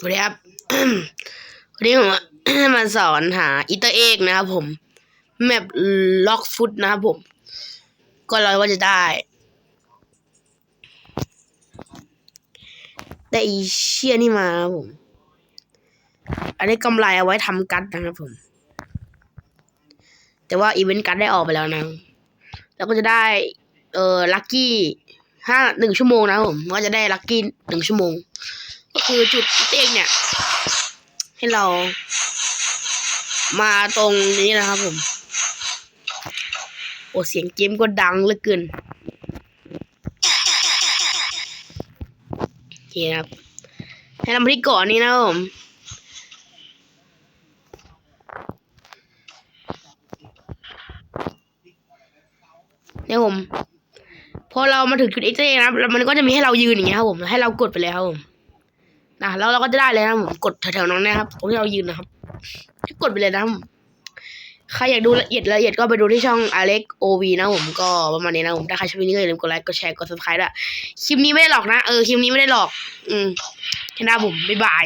สวัสดีครับวันนี้ผมมาสอนหาอีเตอเอกนะครับผม แมปล็อกฟุตนะครับผม ก็ราว่าจะได้ ได้อีเชี่ยนี่มาครับผม อันนี้กำไรเอาไว้ทำกัดนะครับผม แต่ว่าอีเวนต์กัดได้ออกไปแล้วนะ แล้วก็จะได้ เออลัคกี้ห้าหนึ่งชั่วโมงนะครับผม ก็จะได้ลัคกี้หนึ่งชั่วโมง คือจุดเต้งเนี่ย ให้เรา มาตรงนี้นะครับผม โอ้เสียงเกมก็ดังเหลือเกินโอเคครับ ให้เรามาที่เกาะนี้นะครับผมเนี่ยผมพอเรามาถึงจุดเอ็กซ์เนะครับมันก็จะมีให้เรายืนอย่างเงี้ยครับผม ให้เรากดไปเลยครับผม นะแล้วเราก็จะได้เลยนะผมกดแถวๆนั้นนะครับตรงที่เรายืนนะครับกดไปเลยนะครับใครอยากดูละเอียดละเอียดก็ไปดูที่ช่องอเล็กโอวีนะผมก็ประมาณนี้นะผมถ้าใครชอบวิดีโอนี้ก็อย่าลืมกดไลค์กดแชร์กดซับสไครต์ด้วยคลิปนี้ไม่ได้หลอกนะเออคลิปนี้ไม่ได้หลอก อืมแค่นั้นผมบ๊ายบาย